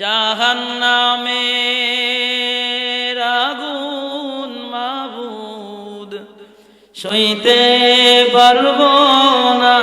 জাহান্নামে আগুন মাবুদ সইতে পারব না।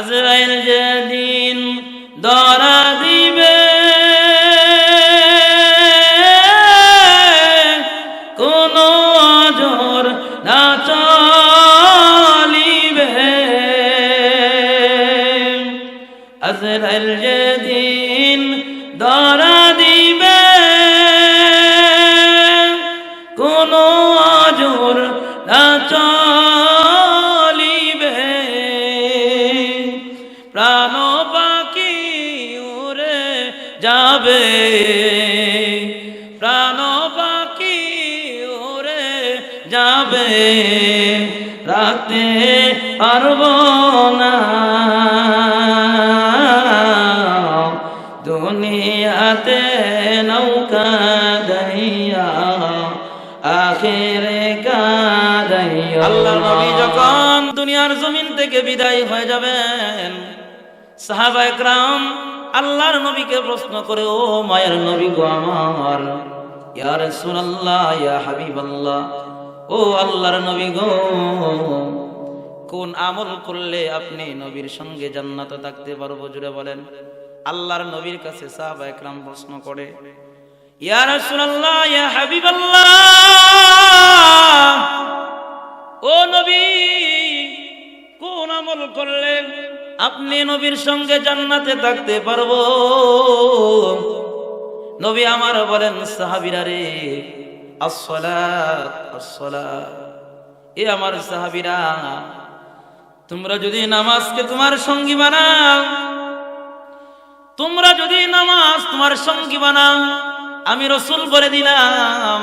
আজরাইল যেদিন দরা দিবে কোন জোর না চলিবে। আজরাইল যেদিন দরা রাখতে পারব না। দুনিয়াতে নৌকা দাইয়া আখেরে কাদাইয়া। আল্লাহ নবী যখন দুনিয়ার জমিন থেকে বিদায় হয়ে যাবেন, সাহাবা একরাম আল্লাহর নবীকে প্রশ্ন করে, ও মায়ের নবী গো আমার, ইয়া রাসূলুল্লাহ, ইয়া হাবিবাল্লাহ, ও আল্লাহর নবী গো কোন আমল করলে আপনি নবীর সঙ্গে জান্নাতে থাকতে পারব জুড়ে বলেন? আল্লাহর নবীর কাছে সাহাবা একরাম প্রশ্ন করে, ইয়া রাসূলুল্লাহ, ইয়া হাবিবাল্লাহ, ও নবী, কোন আমল করলে আপনি নবীর সঙ্গে জান্নাতে থাকতে পারব? নবী আমার বলেন, সাহাবিরা রে, আসসালাত আসসালাত, এ আমার সাহাবিরা তোমরা যদি নামাজকে তোমার সঙ্গী বানাও তোমরা যদি নামাজ তোমার সঙ্গী বানাও আমি রসুল বলে দিলাম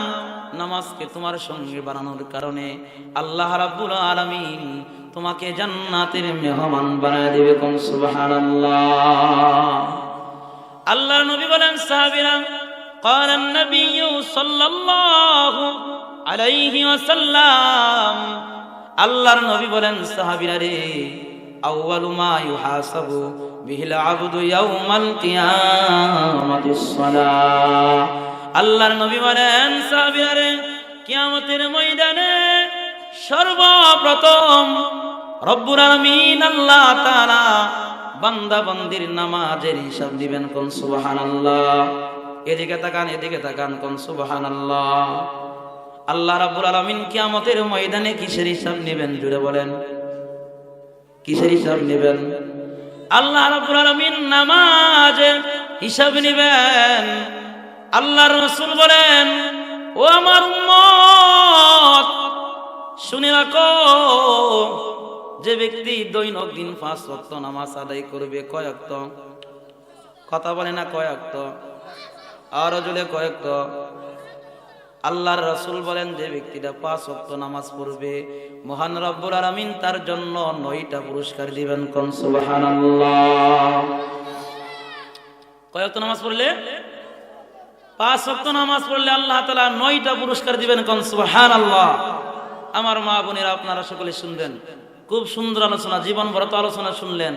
নামাজকে তোমার সঙ্গে বানানোর কারণে আল্লাহ রাব্বুল আলামিন তোমাকে জান্নাতের মেহমান বানায় দেবে কোন সুবহানাল্লাহ আল্লাহ নবী বলেন সাহাবীরা قال النبي صلى الله عليه وسلم আল্লাহর নবী বলেন, সাহাবীরা রে, আউয়ালু মা ইউহাসাবু বিহিল আবদু ইয়াউমাল কিয়ামাতিস সালাহ। আল্লাহর নবী বলেন, সাহাবীরা রে, কিয়ামতের ময়দানে সর্বপ্রথম রব্বুল আলামিন আল্লাহ তাআলা বান্দা বান্দির নামাজের হিসাব দিবেন কোন সুবহানাল্লাহ? এদিকে তাকান এদিকে তাকান কোন সুবহানাল্লাহ? আল্লাহ রাব্বুল আলামিন কিয়ামতের ময়দানে কিসের হিসাব নেবেন? জুড়ে বলেন। কিসের হিসাব নেবেন? আল্লাহ রাব্বুল আলামিন নামাজ হিসাব নেবেন। আল্লাহর রসুল বলেন, ও আমার উম্মত, শুনে রাখো, যে ব্যক্তি দৈনন্দিন পাঁচ ওয়াক্ত নামাজ আদায় করবে কয় ওয়াক্ত? কথা বলে না কয় ওয়াক্ত? আরও জুড়ে কয়েক আল্লাহর রসুল বলেন, যে ব্যক্তিটা পাঁচ ওয়াক্ত নামাজ পড়বে, মহান রব্বুল আলামিন তার জন্য নয়টা পুরস্কার দিবেন কোন? সুবহানাল্লাহ। নামাজ পড়লে? পাঁচ ওয়াক্ত নামাজ পড়লে আল্লাহ তাআলা নয়টা পুরস্কার দিবেন কোন? সুবহানাল্লাহ। আমার মা বোনেরা, আপনারা সকলে শুনলেন খুব সুন্দর আলোচনা, জীবন ভরত আলোচনা শুনলেন।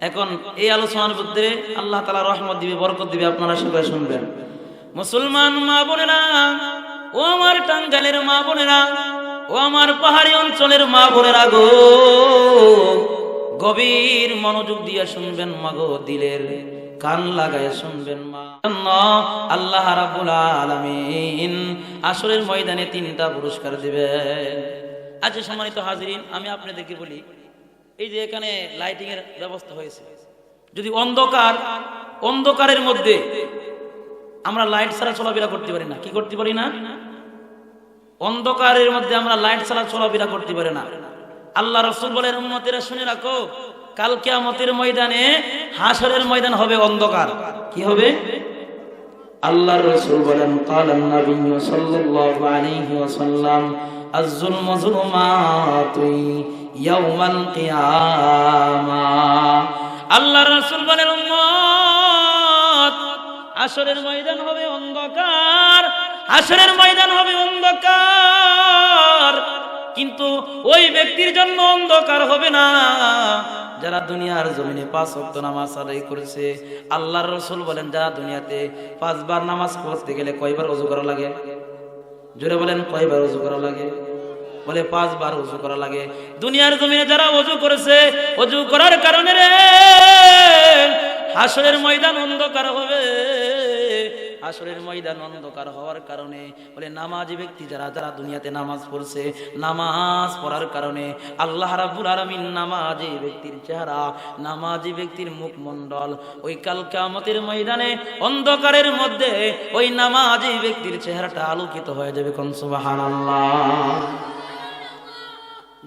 এখন এই আলোচনার মধ্যে আল্লাহ তালা রহমত দিবে, বরকত দিবে, আপনারা সকলে শুনবেন। মুসলমান মা বোনেরা, ও আমার টাঙ্গালের মা বোনেরা, ও আমার পাহাড়ি অঞ্চলের মা বোনেরা গো। গভীর মনোযোগ দিয়ে শুনবেন মা গো, দিলের কান লাগায় শুনবেন মা। আল্লাহ রাব্বুল আলামিন আসরের ময়দানে তিনটা পুরস্কার দিবেন। আজ সম্মানিত হাজিরিন, আমি আপনাদেরকে বলি, এই যে এখানে লাইটিং এর ব্যবস্থা হয়েছে। যদি অন্ধকার, অন্ধকারের মধ্যে আমরা লাইট ছাড়া চলাফেরা করতে পারি না কি করতে পারি না অন্ধকারের মধ্যে আমরা লাইট ছাড়া চলাফেরা করতে পারি না আল্লাহ রসুল বলেন উম্মতেরা শুনে রাখো কাল কিয়ামতের ময়দানে হাসরের ময়দান হবে অন্ধকার কি হবে আল্লাহর রাসূল বলেন قال النبي صلى الله عليه وسلم الظلم ظلمات يوم القيامة আল্লাহর রাসূল বলেন উম্মত আসরের ময়দান হবে অন্ধকার, আসরের ময়দান হবে অন্ধকার। কিন্তু ওই ব্যক্তির জন্য অন্ধকার হবে না। যারা দুনিয়ার জমিনে পাঁচ ওয়াক্ত নামাজ আদায় করেছে, আল্লাহর রসুল বলেন, যারা দুনিয়াতে পাঁচবার নামাজ পড়তে গেলে কয়বার অজু করা লাগে? জোরে বলেন, কয়বার উজু করা লাগে? বলে পাঁচবার অজু করা লাগে। দুনিয়ার জমিনে যারা অজু করেছে অজু করার কারণে রে হাসরের ময়দান অন্ধকার হবে। আসরের ময়দান অন্ধকার হওয়ার কারণে বলে নামাজি ব্যক্তি যারা যারা দুনিয়াতে নামাজ পড়ছে, নামাজ পড়ার কারণে আল্লাহ রাব্বুল আলামিন নামাজি ব্যক্তির চেহারা, নামাজি ব্যক্তির মুখমণ্ডল, ওই কাল কিয়ামতের ময়দানে অন্ধকারের মধ্যে ওই নামাজি ব্যক্তির চেহারাটা আলোকিত হয়ে যাবে কোন সুবহানাল্লাহ।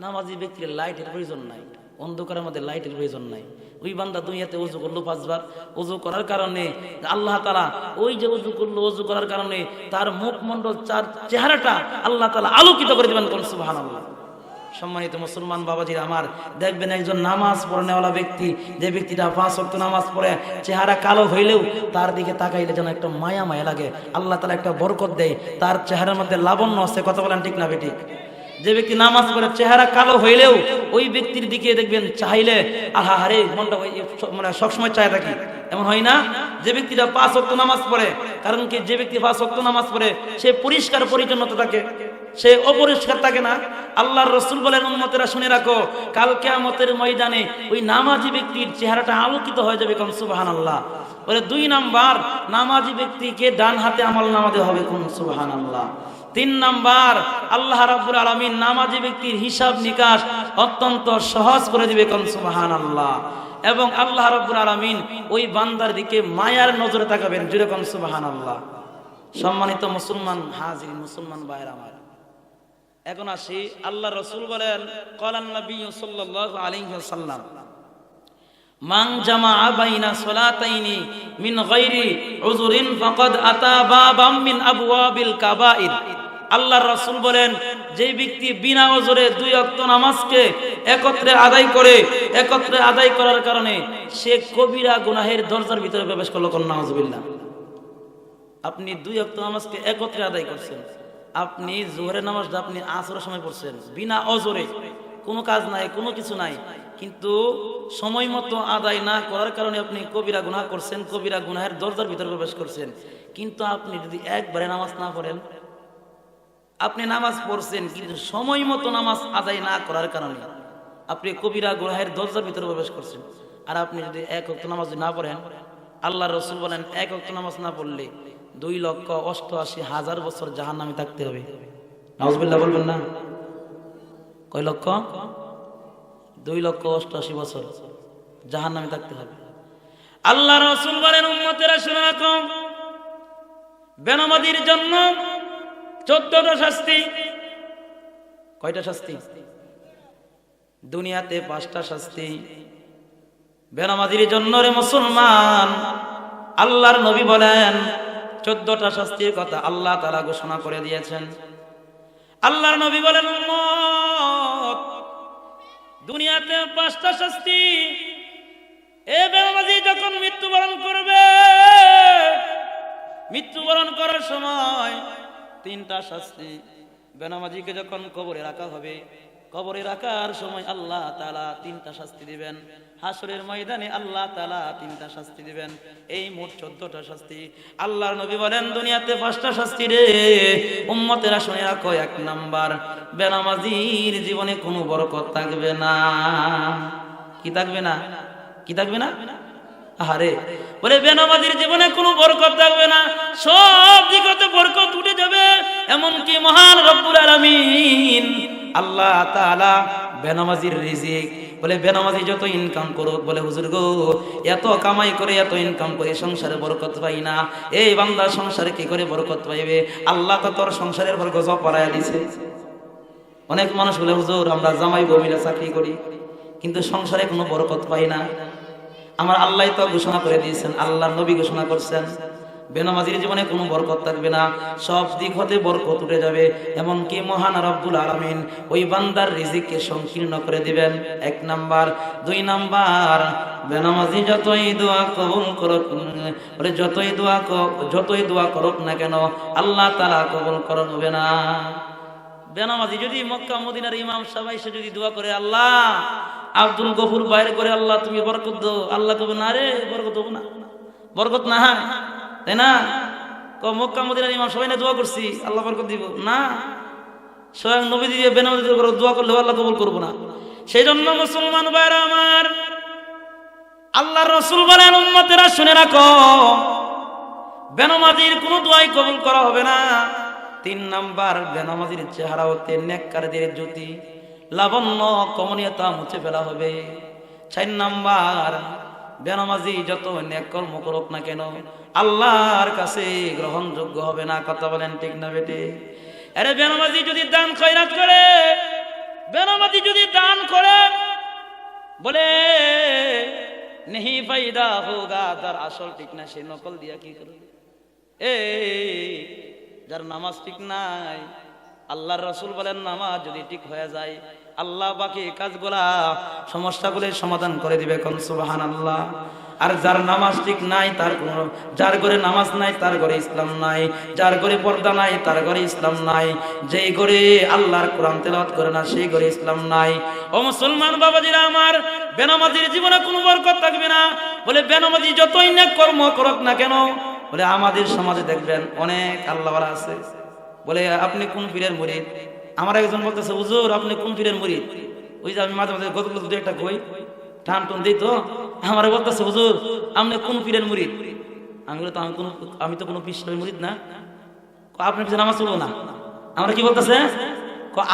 নামাজি ব্যক্তির লাইটের প্রয়োজন নাই, অন্ধকারের মধ্যে লাইটের প্রয়োজন নাই। ওই বান্দা দুনিয়াতে উজু করল পাঁচবার। উজু করার কারণে আল্লাহ তালা ওই যে উজু করল উজু করার কারণে তার মুখমণ্ডল, চার চেহারাটা আল্লাহ তালা আলোকিত করে দেবেন কোন সুবাহ সম্মানিত মুসলমান বাবাজির আমার, দেখবেন একজন নামাজ পড়নেওয়ালা ব্যক্তি, যে ব্যক্তিটা পাঁচ অক্ট নামাজ পড়ে, চেহারা কালো হইলেও তার দিকে তাকাইলে যেন একটা মায়া মায়া লাগে। আল্লাহ তালা একটা বরকত দেয়, তার চেহারার মধ্যে লাবণ্য আছে, কথা বলেন ঠিক না বেঠিক যে ব্যক্তি নামাজ পড়ে চেহারা কালো হইলেও ওই ব্যক্তির দিকে দেখবেন চাইলে আহা হারে, মনটা মানে সবসময় চায় থাকি। এমন হয় না? যে ব্যক্তিটা পাঁচ অক্ট নামাজ পড়ে, কারণ কি যে ব্যক্তি পাঁচ অক্ট নামাজ পড়ে, সে পরিষ্কার পরিচ্ছন্নতা থাকে, সে অপরিষ্কার থাকে না। আল্লাহর রসুল বলেন, উম্মতেরা শুনে রাখো, কাল কেয়ামতের ময়দানে ওই নামাজি ব্যক্তির চেহারাটা আলোকিত হয়ে যাবে কোন? সুবাহান আল্লাহ বলে, দুই নাম্বার, নামাজি ব্যক্তিকে ডান হাতে আমল নামাতে হবে কোন? সুবাহান আল্লাহ তিন নাম্বার, আল্লাহ রাব্বুল আলামিন নামাজি ব্যক্তির হিসাব নিকাশ অত্যন্ত সহজ করে দিবে কোন সুবহান আল্লাহ এবং আল্লাহ রাব্বুল আলামিন ওই বান্দার দিকে মায়ার নজরে তাকাবেন, জুড়ে কোন সুবহান আল্লাহ সম্মানিত মুসলমান হাজির, মুসলমান ভাইয়ের আমার। এখন আসি, আল্লাহ রসুল বলেন, কলান নবী সাল্লাল্লাহু আলাইহি ওয়াসাল্লাম। মান জামা বাইনা সলাতাইনি মিন গায়রি উযুরিন ফাকাদ আতা বাবাম মিন আবওয়াবিল কাবাইর। আল্লাহর রাসূল বলেন, যে ব্যক্তি বিনা ওজরে দুই ওয়াক্ত নামাজকে একত্রে আদায় করে, একত্রে আদায় করার কারণে সে কবিরা গুনাহের দরজার ভিতরে প্রবেশ করল কোন আপনি দুই ওয়াক্ত নামাজকে একত্রে আদায় করছেন, আপনি জোহরের নামাজটা আপনি আসরের সময় পড়ছেন, বিনা অজরে কোনো কাজ নাই, কোনো কিছু নাই। কিন্তু সময় মতো আদায় না করার কারণে আপনি কবিরা গুনাহ করছেন, কবিরা গুনাহের দরজার ভিতরে প্রবেশ করছেন। কিন্তু আপনি যদি একবারে নামাজ না পড়েন, আপনি নামাজ পড়ছেন, কিন্তু সময় মতো নামাজ আদায় না করার কারণে আপনি কবিরা গুনাহের দরজার ভিতরে প্রবেশ করছেন। আর আপনি যদি এক অক্ত নামাজ না পড়েন আল্লাহ রসুল বলেন, এক অক্ত নামাজ না পড়লে দুই লক্ষ অষ্টআশি হাজার বছর জাহান নামে থাকতে হবে। নাউজবিল্লাহ বলবেন না? কয় লক্ষ? দুই লক্ষ অষ্টআশি বছর জাহান নামে থাকতে হবে। আল্লাহ রসুল বলেন, উম্মতেরা শুনে রাখো বেনামাদির জন্য চোদ্দটা শাস্তি। কয়টা শাস্তি? দুনিয়াতে পাঁচটা শাস্তি। বেনামাদির জন্য রে মুসলমান, আল্লাহর নবী বলেন, চোদ্দটা শাস্তির কথা আল্লাহ তারা ঘোষণা করে দিয়েছেন। আল্লাহর নবী বলেন, উম্মত! দুনিয়াতে পাঁচটা শাস্তি। এ বেমাজি যখন মৃত্যুবরণ করবে, মৃত্যুবরণ করার সময় তিনটা শাস্তি বেনামাজিকে যখন কবরে রাখা হবে কবরে রাখার সময় আল্লাহ তালা তিনটা শাস্তি দিবেন। হাসরের ময়দানে আল্লাহ তালা তিনটা শাস্তি দিবেন। এই মোট চোদ্দটা শাস্তি। আল্লাহর নবী বলেন, দুনিয়াতে পাঁচটা শাস্তি রে। উম্মতেরা শুনে রাখো এক নাম্বার। বেনামাজির জীবনে কোনো বরকত থাকবে না। কি থাকবে না? কি থাকবে না? আরে বলে, বেনামাজির জীবনে কোনো বরকত থাকবে না। সব দিকতে বরকত উঠে যাবে। এমনকি মহান রব্বুল আলামিন আল্লাহ তাআলা বেনামাজির রিজিক বলে, বেনামাজি যত ইনকাম করুক, বলে, হুজুর গো, এত কামাই করে এত ইনকাম করে সংসারে বরকত পাই না। এই বান্দা সংসারে কি করে বরকত পাইবে? আল্লাহ তো তোর সংসারের বরকত সব পড়াইয়া দিছে। অনেক মানুষ বলে, হুজুর, আমরা জামাই বউ মিলে চাকরি করি, কিন্তু সংসারে কোনো বরকত পাই না। আমার আল্লাহ তো ঘোষণা করে দিয়েছেন আল্লাহ নবী ঘোষণা করছেন বেনামাজির জীবনে কোনো বরকত থাকবে না। সব দিক হতে বরকত উঠে যাবে। এমনকি মহান রব্বুল আলমিন ওই বান্দার রিজিককে সংকীর্ণ করে দিবেন। এক নাম্বার। দুই নাম্বার। বেনামাজি যতই দোয়া কবুল করুক যতই দোয়া যতই দোয়া করুক না কেন, আল্লাহ তালা কবুল করবে না। বেনামাজি যদি মক্কা, মদিনার ইমাম সবাই সে যদি দোয়া করে, আল্লাহ, আব্দুল গফুর বাইরে করে, আল্লাহ তুমি বরকত দো আল্লাহ কবে না রে, বরকত না। বরকত না হয়। তাই না? ক মক্কা মদিনার ইমাম সবাই না দোয়া করছি, আল্লাহ বরকত দিব। না। স্বয়ং নবী দিয়ে বেনামাজি দিয়ে দোয়া করলে আল্লাহ কবুল করব না। সেই জন্য মুসলমান ভাইরা আমার, আল্লাহ রসুল বলেন, উম্মতেরা শুনে রাখো, বেনামাজির কোনো দোয়াই কবুল করা হবে না। তিন নাম্বার, বেনামাজির চেহারা হতে নেককারদের জ্যোতি, লাবণ্য কমনীয়তা মুছে ফেলা হবে। চার নাম্বার, বেনামাজি যত নেক কর্ম করুক না কেন আল্লাহর কাছে গ্রহণযোগ্য হবে না, কথা বলেন ঠিক না বেটে? আরে বেনামাজি যদি দান খয়রাত করে, বেনামাজি যদি দান করে, বলে, নেহি ফাইদা হোগা তার আসল ঠিক না, সে নকল দিয়া কি করবে? এ, যার নামাজ ঠিক নাই, আল্লাহর রসুল বলেন, নামাজ যদি ঠিক হয়ে যায়, আল্লাহ বাকি কাজগুলা, সমস্যাগুলির সমাধান করে দিবে কোন সুবাহান আল্লাহ আর যার নামাজ ঠিক নাই, তার কোন, যার ঘরে নামাজ নাই, তার ঘরে ইসলাম নাই। যার ঘরে পর্দা নাই, তার ঘরে ইসলাম নাই। যেই ঘরে আল্লাহর কোরআন তেলাওয়াত করে না, সেই ঘরে ইসলাম নাই। ও মুসলমান বাবাজিরা আমার, বেনামাজির জীবনে কোনো বরকত থাকবে না। বলে বেনামাজি যতই না কর্ম করুক না কেন, বলে আমাদের সমাজে দেখবেন অনেক আল্লাহওয়ালা আছে। বলে আপনি কোন পীরের মুরিদ? আমার একজন বলতেছে, হুজুর, আপনি কোন পীরের মুরিদ? ওই যে আমি মাঝে মাঝে গতগুলো দু একটা কই টান টন দিই তো। আমার বলতেছে, হুজুর, আপনি কোন পীরের মুরিদ? আমি বলি, তো আমি কোন, আমি তো কোনো পীর মুরিদ না। আপনার পিছনে নামাজ পড়ব না? আমরা কি বলতেছে?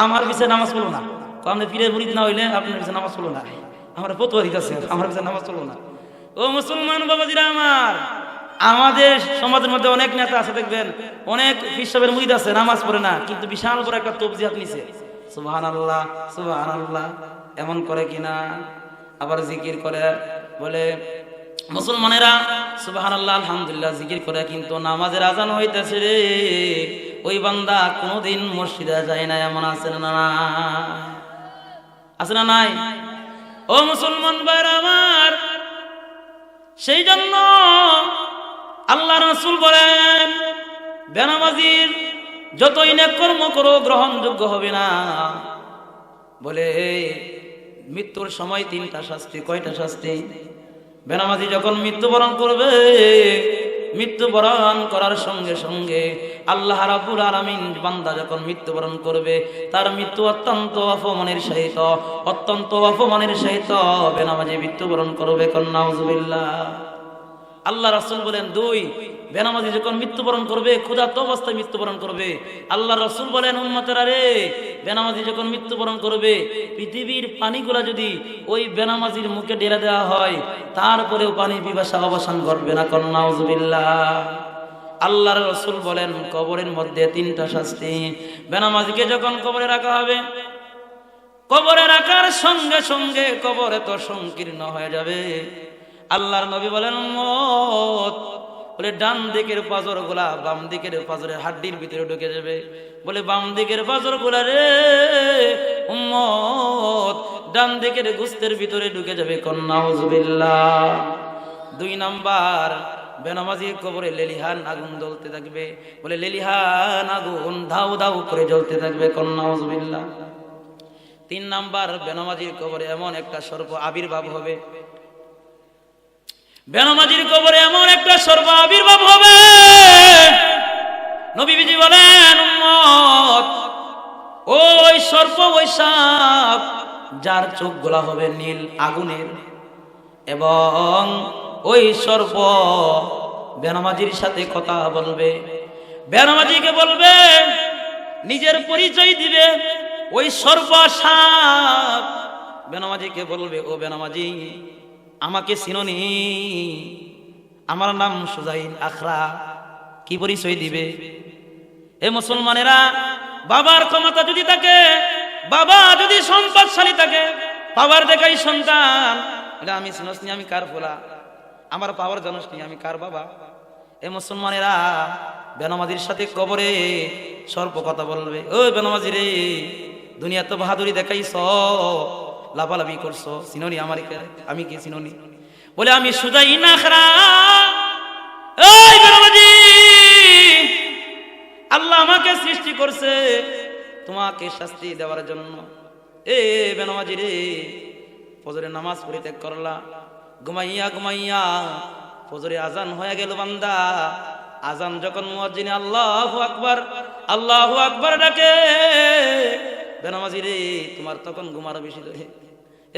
আমার পিছনে নামাজ পড়ব না। আপনি পীরের মুরিদ না হইলে আপনার পিছনে নামাজ পড়ব না। আমরা ফতোয়া দিতেছে, আমার পিছনে নামাজ পড়ব না। ও মুসলমান বাবাজিরা আমার, আমাদের সমাজের মধ্যে অনেক নেতা আছে, দেখবেন, অনেক হিসাবের মুরিদ আছে, নামাজ পড়ে না, কিন্তু বিশাল বড় একটা তবজিয়াত নিছে। সুবহান আল্লাহ সুবহান আল্লাহ এমন করে কিনা? আবার জিকির করে বলে, মুসলমানেরা সুবহান আল্লাহ আলহামদুলিল্লাহ, জিকির করে কিন্তু নামাজের আজান হইতেছে রে। ওই বান্দা কোনোদিন মসজিদে যায় না এমন আছে না আছে না নাই? ও মুসলমান ভাইরা আমার, সেই জন্য আল্লাহ রসুল বলেন, বেনামাজির যতই নেক কর্ম করো গ্রহণযোগ্য হবে না। বলে মৃত্যুর সময় তিনটা শাস্তি, কয়টা শাস্তি? বেনামাজি যখন মৃত্যুবরণ করবে, মৃত্যুবরণ করার সঙ্গে সঙ্গে আল্লাহ রাবুল আরামিন বান্দা যখন মৃত্যুবরণ করবে, তার মৃত্যু অত্যন্ত অপমানের সহিত, অত্যন্ত অপমানের সহিত বেনামাজি মৃত্যুবরণ করবে। কন্যাউজুবিল্লাহ আল্লাহ রাসূল বলেন, দুই, বেনামাজি যখন মৃত্যুবরণ করবে ক্ষুধার্ত অবস্থায় মৃত্যুবরণ করবে। আল্লাহ রসুল বলেন, উম্মতেরা রে, বেনামাজি যখন মৃত্যুবরণ করবে, পৃথিবীর পানিগুলা যদি ওই বেনামাজির মুখে ঢেলে দেওয়া হয়, তারপরেও পানি পিপাসা অবসান করবে না কন্যাউজুবিল্লাহ আল্লাহর রসুল বলেন, কবরের মধ্যে তিনটা শাস্তি। বেনামাজিকে যখন কবরে রাখা হবে, কবরে রাখার সঙ্গে সঙ্গে কবরে তো সংকীর্ণ হয়ে যাবে। আল্লাহর নবী বলেন, মত। বলে, ডান দিকের পাজরগুলা বাম দিকের পাজরের হাড্ডির ভিতরে ঢুকে যাবে। বলে, বাম দিকের পাজরগুলা রে, উম্মত। ডান দিকের গুস্তের ভিতরে ঢুকে যাবে কন্যাউজুবিল্লাহ দুই নাম্বার বেনামাজি কবরে লেলিহান আগুন জ্বলতে থাকবে। বলে, লেলিহান আগুন ধাউ ধাউ করে জ্বলতে থাকবে কন্যাউজুবিল্লাহ তিন নাম্বার, বেনামাজির কবরে এমন একটা সর্ব আবির্ভাব হবে। বেনামাজির কবরে এমন একটা সর্ব আবির্ভাব হবে। নবীজি বলেন ওই সর্প ওই সাপ যার চোখ গোলা হবে নীল আগুনের, এবং ওই সর্প বেনামাজির সাথে কথা বলবে। বেনামাজিকে বলবে, নিজের পরিচয় দিবে, ওই সর্প সাপ বেনামাজিকে বলবে, ও বেনামাজি আমাকে চিননি। আমার নাম সুজাইন আখরা। কি পরিচয় দিবে? এ মুসলমানেরা, বাবার ক্ষমতা যদি থাকে, বাবা যদি সম্পদশালী থাকে বাবার দেখাই সন্তান। আমি শুনসনি আমি কার ফোলা আমার পাওয়ার জানসনি আমি কার বাবা? এ মুসলমানেরা, বেনামাজির সাথে কবরে সর্ব কথা বলবে, ও বেনামাজি রে, দুনিয়া তো বাহাদুরি দেখাইছ লাফালাফি করছ? সিনোনি আমার আমি কি সিনোনি? বলে, আমি সুজাই না খারা। আল্লাহ আমাকে সৃষ্টি করছে, তোমাকে শাস্তি দেওয়ার জন্য। এ বেনামাজি রে ফজরের নামাজ পড়ে ত্যাগ করলা। ঘুমাইয়া ঘুমাইয়া ফজরে আজান হয়ে গেল বান্দা। আজান যখন মুয়াজ্জিনে আল্লাহ আকবার আল্লাহ আকবার ডাকে। বেনামাজি রে, তোমার তখন ঘুম আরও বেশি ধরে।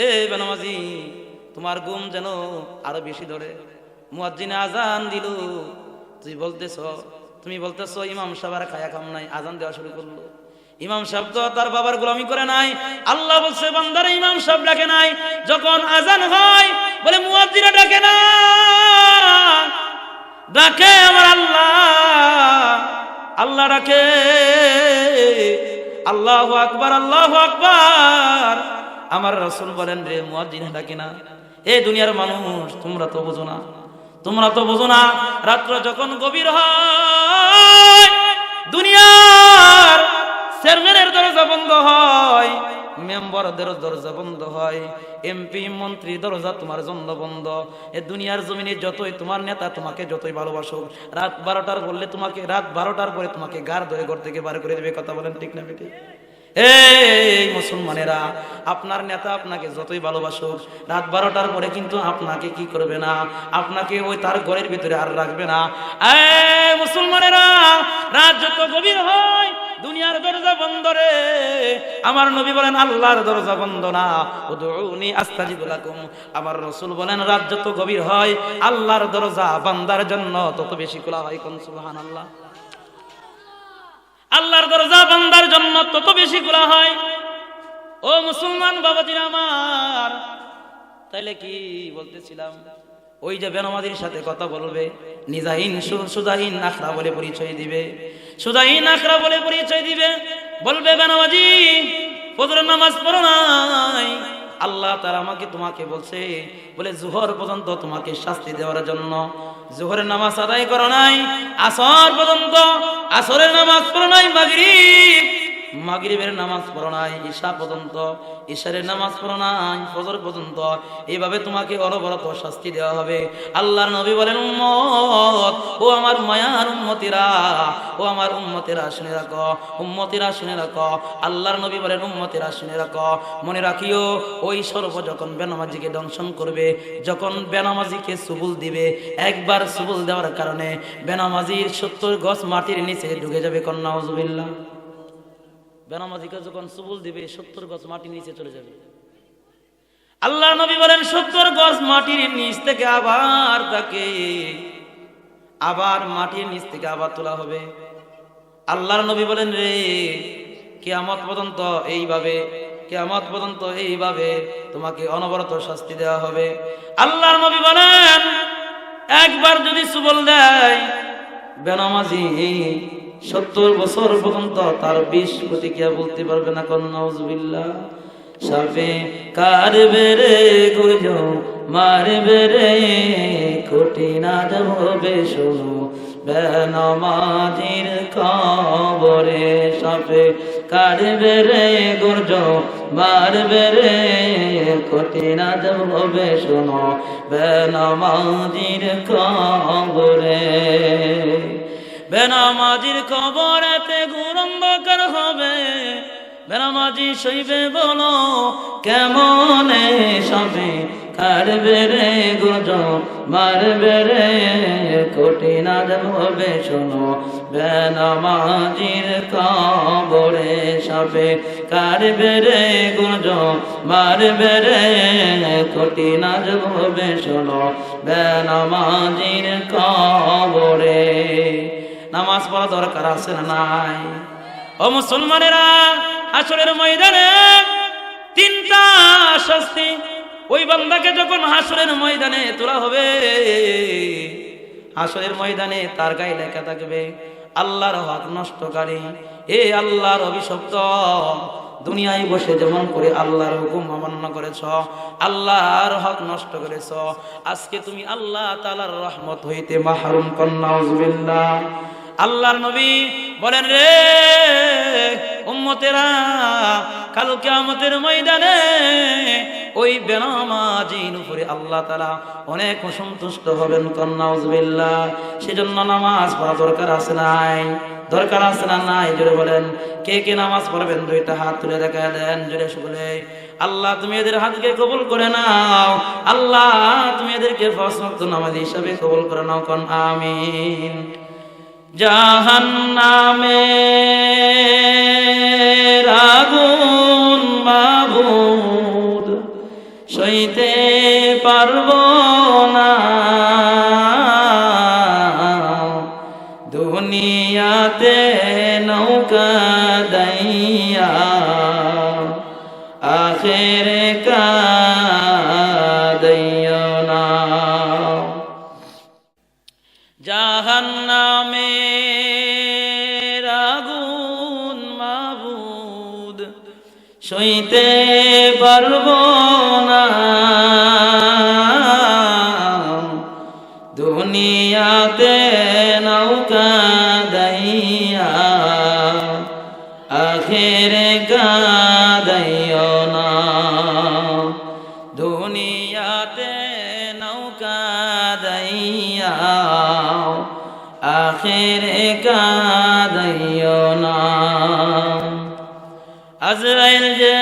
এ বেনামাজি, তোমার গুম যেন আরও বেশি ধরে। মুয়াজ্জিনে আজান দিল, তুই বলতেছ, তুমি বলতেছ, ইমাম সাহেবের খায়া খাম নাই আজান দেওয়া শুরু করল। ইমাম সাহেব তো তার বাবার গোলামি করে নাই। আল্লাহ বলছে, বান্দারে ইমাম সাহেব ডাকে নাই। যখন আজান হয়, বলে মুয়াজ্জিরা ডাকে না। ডাকে আমার আল্লাহ। আল্লাহ ডাকে। আল্লাহ আকবার আল্লাহ আকবার। আমার রসুল বলেন রে মুয়াজ্জিনা ডাকে না এ দুনিয়ার মানুষ, তোমরা তো বোঝো না। তোমরা তো বোঝো না, রাত্র যখন গভীর হয়, দুনিয়ার চেয়ারম্যানের দরজা বন্ধ হয়, মেম্বারদের দরজা বন্ধ হয় এমপি মন্ত্রী, দরজা তোমার জন্য বন্ধ। এ দুনিয়ার জমিনে যতই তোমার নেতা তোমাকে যতই ভালোবাসুক, রাত বারোটার বললে তোমাকে, রাত বারোটার পরে তোমাকে গার ধরে ঘর থেকে বার করে দেবে, কথা বলেন ঠিক না বেটি এই মুসলমানেরা, আপনার নেতা আপনাকে যতই ভালোবাসুক, রাত বারোটার পরে কিন্তু আপনাকে কি করবে না? আপনাকে ওই তার ঘরের ভিতরে আর রাখবে না। মুসলমানেরা, রাত যত গভীর হয়, দুনিয়ার দরজা বন্ধ রে। আমার নবী বলেন, আল্লাহর দরজা বন্ধ না। আমার বলেন, রাত যত গভীর হয়, আল্লাহর দরজা বান্দার জন্য তত বেশি খোলা হয় কোন? সুবহানাল্লাহ। আল্লাহর দরজা বান্দার জন্য তত বেশি খোলা হয়। ও মুসলমান বাবাজির আমার, তাইলে কি বলতেছিলাম? ওই যে বেনমাদির সাথে কথা বলবে, নিজাহীন সু- সুজাহীন আখড়া বলে পরিচয় দিবে। সুদাহীন আখড়া বলে পরিচয় দিবে। বলবে, বেনামাজি, ফজরের নামাজ পড়ো নাই। আল্লাহ তারা আমাকে তোমাকে বলছে, বলে জুহর পর্যন্ত তোমাকে শাস্তি দেওয়ার জন্য। জোহরের নামাজ আদায় করা নাই, আসর পর্যন্ত, আসরের নামাজ পড়ো নাই, মাগরিব। মাগরিবের নামাজ পড়ো নাই, ঈশা পর্যন্ত, ঈশারের নামাজ পড়ো নাই, ফজর পর্যন্ত, এইভাবে তোমাকে অনবরত শাস্তি দেওয়া হবে। আল্লাহর নবী বলেন, উম্মত, ও আমার মায়ার উম্মতিরা, ও আমার উম্মতেরা শুনে রাখো, উম্মতিরা শুনে রাখো। আল্লাহর নবী বলেন, উম্মতিরা শুনে রাখো। মনে রাখিও, ওই সর্ব যখন বেনামাজিকে দংশন করবে, যখন বেনামাজিকে সুবুল দিবে, একবার সুবুল দেওয়ার কারণে বেনামাজির সত্তর গছ মাটির নিচে ঢুকে যাবে কন্যা হজবিল্লা বেনামাজিকে যখন সুবুল দিবে, সত্তর গছ মাটির নিচে চলে যাবে। আল্লাহ নবী বলেন, সত্তর গছ মাটির নিচ থেকে আবার তাকে, আবার মাটির নিচ থেকে আবার তোলা হবে। আল্লাহর নবী বলেন, রে, কেয়ামত পর্যন্ত এইভাবে, কেয়ামত পর্যন্ত এইভাবে তোমাকে অনবরত শাস্তি দেওয়া হবে। আল্লাহর নবী বলেন, একবার যদি সুবল দেয়, বেনামাজি সত্তর বছর পর্যন্ত তার বিষ প্রতিক্রিয়া বলতে পারবে না কোন নজবিল্লা সাপে কার বেড়ে গুজো মার বেড়ে কোটি না হবে শোনো। বেনমাজির খবরে সাপে কার বেড়ে গুর্জ, মার বেড়ে কোটি না হবে শোনো। বেনমাজির খবরে বেনামাজির খবরেতে গুরন্ধকার হবে। বেনামাজি শৈবে বলো, কেমনে সবে? কারবে রে গুজ মারবে রে কোটি না হবে। শোনো, বেনামাজির কবরে সবে কারবে রে গুজ মারবে রে কোটি না হবে। শোনো, বেনামাজির কবরে নামাজ পড়া দরকার আছে না নাই? ও মুসলমানেরা আসলের ময়দানে তিনটা শাস্তি, ওই বান্দাকে যখন হাসরের ময়দানে তোলা হবে, হাসরের ময়দানে তার গায়ে লেখা থাকবে, আল্লাহর হক নষ্টকারী। এ আল্লাহর অভিশপ্ত। দুনিয়ায় বসে যেমন করে আল্লাহর হুকুম অমান্য করেছ, আল্লাহর হক নষ্ট করেছ। আজকে তুমি আল্লাহ তালার রহমত হইতে মাহরুম কন্যা আল্লাহর নবী বলেন, রে উম্মতেরা, কাল কিয়ামতের ময়দানে ওই বেনামাজির উপরে আল্লাহ তালা অনেক অসন্তুষ্ট হবেন কন্যাউজবিল্লাহ সেজন্য নামাজ পড়া দরকার আছে নাই। দরকার আছে না নাই? জোরে বলেন। কে কে নামাজ পড়বেন? দুইটা হাত তুলে দেখা দেন, জোরে সকলে আল্লাহ, তুমি এদের হাতকে কবুল করে নাও। আল্লাহ, তুমি এদেরকে ফসল নামাজ হিসাবে কবুল করে নাও, কন, আমিন। জাহান্নামে আগুন মাবুদ সইতে পারব না। দুনিয়াতে নৌকা দাইয়া আখের আজরাইল যেদিন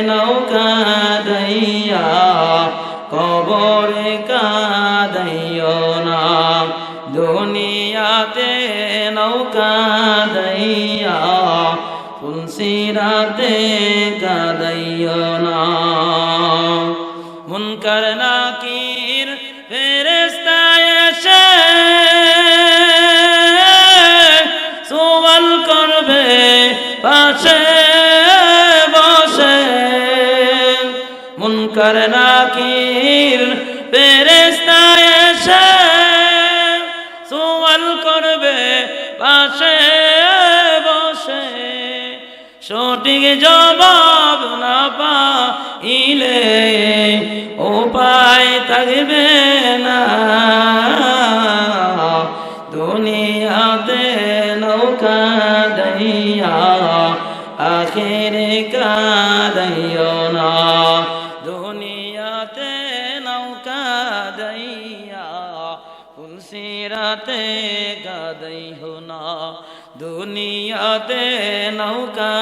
নৌকা দইয়া আখেরে কাদাইও না। দুনিয়াতে নৌকা দইয়া তুলসিরাতে গাদাইও না। দুনিয়াতে নৌকা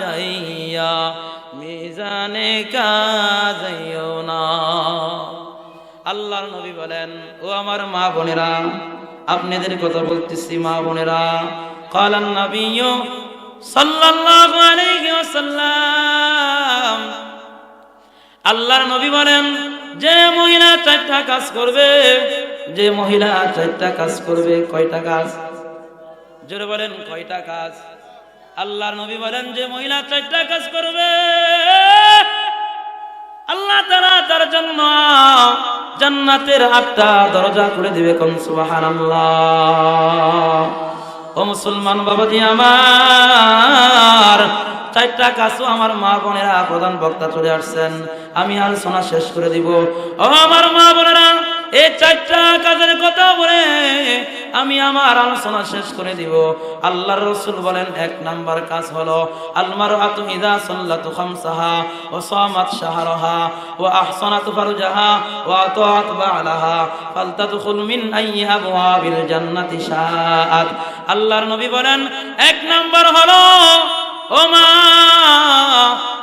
দাইয়া, মিজানে কাজাইও না। আল্লাহর নবী বলেন, ও আমার মা বোনেরা, আপনাদের কথা বলতেছি মা বোনেরা কালান নবী সাল্লাল্লাহু আলাইহি ওয়াসাল্লাম। আল্লাহর নবী বলেন, যে মহিলা চারটা কাজ করবে, যে মহিলা চারটা কাজ করবে, কয়টা কাজ? জোরে বলেন, কয়টা কাজ? আল্লাহর নবী বলেন, যে মহিলা চারটা কাজ করবে, আল্লাহ তারা তার জন্য জান্নাতের আটটা দরজা করে দিবে কোন সুবহানাল্লাহ। ও মুসলমান বাবাজি আমার, চারটা কাছু আমার মা বোনেরা প্রধান বক্তা চলে আসছেন। আমি আলোচনা শেষ করে দিব। ও আমার মা বোনেরা এই চারটা কাজের কথা বলে আমি আমার আলোচনা শেষ করে দিব। আল্লাহর রসুল বলেন, এক নাম্বার কাজ হলো আলমার আতু ইদা সাল্লাতু খামসাহা ও সামাত শাহরাহা ও আহসানাতু ফারজাহা ও আতাআত বালাহা ফালতাদখুল মিন আইয়ি আবওয়াবিল জান্নাতি শাআত। আল্লাহর নবী বলেন, এক নাম্বার হলো ও মা,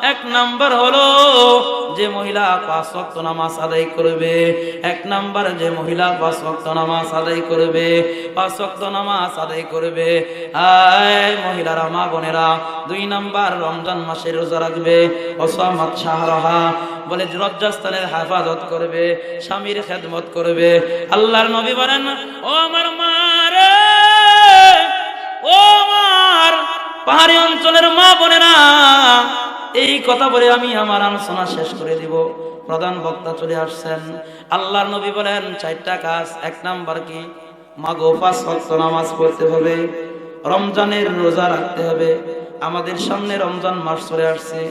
এক নাম্বার হলো যে মহিলা পাঁচ ওয়াক্ত নামাজ আদায় করবে। এক নাম্বার যে মহিলা পাঁচ ওয়াক্ত নামাজ আদায় করবে। পাঁচ ওয়াক্ত নামাজ আদায় করবে। আয় মহিলারা মা বোনেরা, দুই নাম্বার রমজান মাসে রোজা রাখবে। অসামাত শাহরাহা বলে রজ্জাস্থানের হেফাজত করবে, স্বামীর খেদমত করবে। আল্লাহর নবী বলেন, ও আমার মা পাহাড়ি অঞ্চলের মা বোনেরা, এই কথা বলে আমি আমার আলোচনা শেষ করে দিব। প্রধান বক্তা চলে আসছেন। আল্লাহর নবী বলেন, চারটা কাজ, এক নাম্বার কি? মাগো পাঁচ নামাজ পড়তে হবে, রমজানের রোজা রাখতে হবে। আমাদের সামনে রমজান মাস চলে আসছে।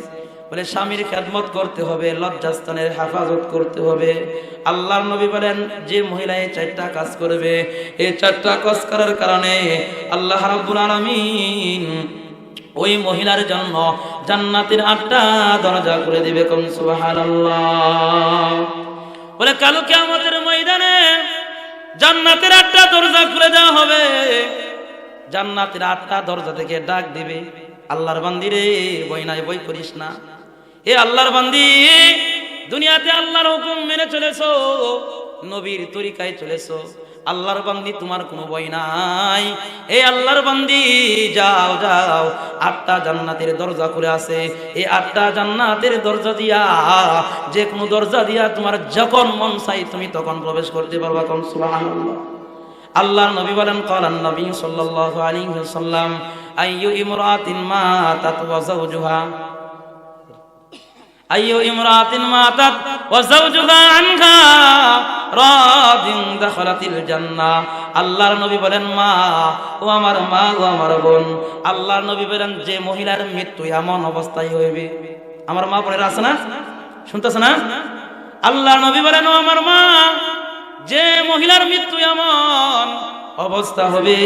বলে স্বামীর খেদমত করতে হবে, লজ্জাস্থানের হেফাজত করতে হবে। আল্লাহর নবী বলেন, যে মহিলা এই চারটা কাজ করবে, এই চারটা কাজ করার কারণে আল্লাহ রাব্বুল আলামিন ওই মহিলার জন্য জান্নাতের আটটা দরজা করে দিবে কোন সুবহানাল্লাহ। বলে, কালো কিয়ামতের ময়দানে জান্নাতের আটটা দরজা খুলে দেওয়া হবে। জান্নাতের আটটা দরজা থেকে ডাক দিবে, আল্লাহর বান্দি রে বই নাই বই করিস না। এ আল্লাহর বান্দি, দুনিয়াতে আল্লাহর হুকুম মেনে চলেছো, নবীর তরিকায় চলেছো। আল্লাহর বান্দি তোমার কোনো বই নাই। এই আল্লাহর বান্দি, যাও যাও। আটটা জান্নাতের দরজা খুলে আছে। এই আটটা জান্নাতের দরজা দিয়া, যে কোনো দরজা দিয়া তোমার যখন মন চাই তুমি তখন প্রবেশ করতে পারবা কোন সুবহানাল্লাহ। আল্লাহ নবী বলেন কলান নবী সাল্লাল্লাহু আলাইহি ওয়াসাল্লাম, আইয়ু ইমরাতিন মা ওয়া জাওজুহা আইয়ু ইমরাতিন মাতাত ওয়া যাওজুহা আনহা রাদিন দাখালাতিল জান্নাহ। আল্লাহর নবী বলেন, মা, ও আমার মা, ও আমার বোন, আল্লাহর বলেন যে মহিলার মৃত্যু এমন অবস্থায় হইবে। আমার মা বোনেরা আছে না? শুনতেছে না? আল্লাহর নবী বলেন আমার মা, যে মহিলার মৃত্যু এমন অবস্থা হবে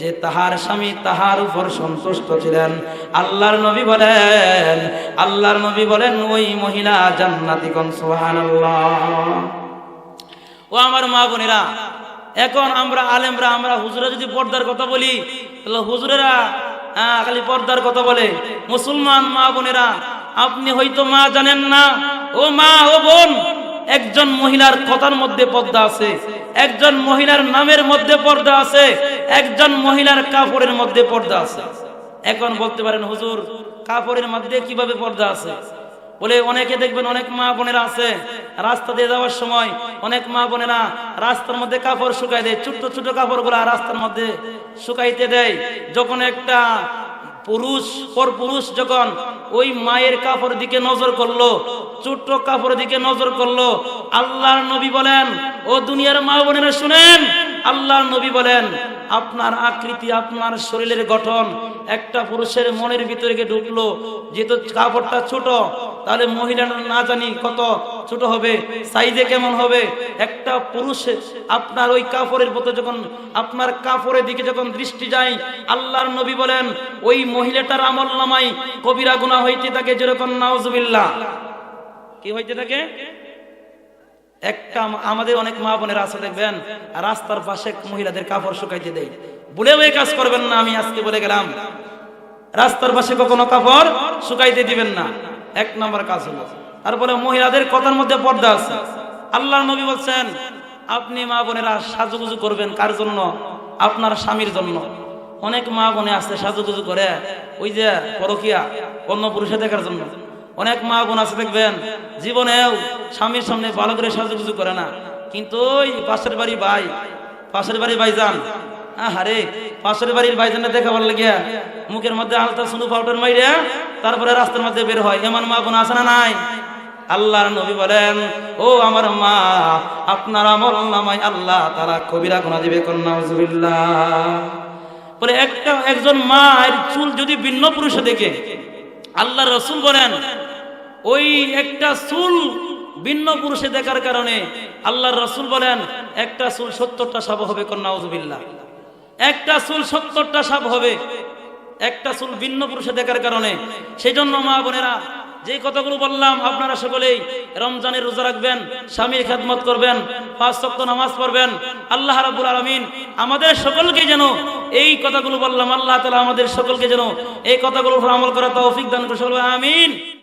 যে তাহার স্বামী তাহার উপর সন্তুষ্ট ছিলেন। আল্লাহর নবী বলেন, আল্লাহর নবী বলেন, ওই মহিলা জান্নাতি কোন সুবহানাল্লাহ। ও আমার মা বোনেরা, এখন আমরা আলেমরা, আমরা হুজুরা যদি পর্দার কথা বলি, তাহলে হুজুরেরা খালি পর্দার কথা বলে। মুসলমান মা বোনেরা, আপনি হয়তো মা জানেন না। ও মা, ও বোন একজন মহিলার কথার মধ্যে পর্দা আছে, একজন মহিলার নামের মধ্যে পর্দা আছে, একজন মহিলার কাপড়ের মধ্যে পর্দা আছে। এখন বলতে পারেন, হুজুর, কাপড়ের মধ্যে কীভাবে পর্দা আছে? বলে, অনেকে দেখবেন অনেক মা বোনেরা আছে, রাস্তা দিয়ে যাওয়ার সময় অনেক মা বোনেরা রাস্তার মধ্যে কাপড় শুকাই দেয়, ছোট্ট ছোট কাপড়গুলা রাস্তার মধ্যে শুকাইতে দেয়। যখন একটা পুরুষ, পর পুরুষ যখন ওই মায়ের কাপড় দিকে নজর করল, ছোট্ট কাপড় দিকে নজর করল, আল্লাহর নবী বলেন, ও দুনিয়ার মা বোনেরা, শুনেন, আল্লাহর নবী বলেন, আপনার আকৃতি, আপনার শরীরের গঠন একটা পুরুষের মনের ভিতরে ঢুকলো, যেহেতু কাপড়টা ছোট তাহলে মহিলাটা না জানি কত ছোট হবে সাইজে কেমন হবে। একটা পুরুষ আপনার ওই কাপড়ের মতো যখন, আপনার কাপড়ের দিকে যখন দৃষ্টি যায়, আল্লাহর নবী বলেন, ওই মহিলাটার আমল নামাই কবিরা গুণা হইতে থাকে যেরকম নাউজুবিল্লাহ। কি হইতে থাকে? একটা আমাদের অনেক মা বোনেরা আছে, দেখবেন, রাস্তার পাশে মহিলাদের কাপড় শুকাইতে দেয়। বলেও এই কাজ করবেন না, আমি আজকে বলে গেলাম। রাস্তার পাশে কখনো কাপড় শুকাইতে দিবেন না। এক নম্বর কাজ হলো। তারপরে মহিলাদের কথার মধ্যে পর্দা আছে। আল্লাহ নবী বলছেন, আপনি মা বোনেরা সাজুগুজু করবেন কার জন্য? আপনার স্বামীর জন্য। অনেক মা বোনে আছে সাজুগুজু করে, ওই যে পরকিয়া, অন্য পুরুষে দেখার জন্য। অনেক মা বোন আছে, দেখবেন, জীবনেও স্বামীর সামনে ভালো করে সাজুগুজু করে না। কিন্তু ওই পাশের বাড়ি ভাই, পাশের বাড়ি ভাইজান আরে পাশের বাড়ির ভাইজানটা দেখাবার লাগিয়া মুখের মধ্যে আলতা সুনু পাউডার মাইরে তারপরে রাস্তার মধ্যে বের হয়, এমন মা কোনো আছে না নাই? আল্লাহর নবী বলেন, ও আমার মা, আপনার আমল নামাই আল্লাহ তারা কবিরা গুণা দিবে কন্যা বলে একটা, একজন মায়ের চুল যদি ভিন্ন পুরুষে দেখে আল্লাহ রসুল বলেন, ওই একটা চুল ভিন্ন পুরুষে দেখার কারণে আল্লাহর রসুল বলেন, একটা চুল সত্তরটা সাপ হবে কন্যা একটা চুল সত্তরটা সাপ হবে একটা চুল ভিন্ন পুরুষে দেখার কারণে। সেই জন্য মা বোনেরা, যে কথাগুলো বললাম আপনারা সকলেই রমজানের রোজা রাখবেন, স্বামীর খেদমত করবেন, পাঁচ সপ্ত নামাজ পড়বেন। আল্লাহ রাবুল আলমিন আমাদের সকলকে যেন এই কথাগুলো বললাম, আল্লাহ তালা আমাদের সকলকে যেন এই কথাগুলো আমল করা তৌফিক দান করে সকল আমিন।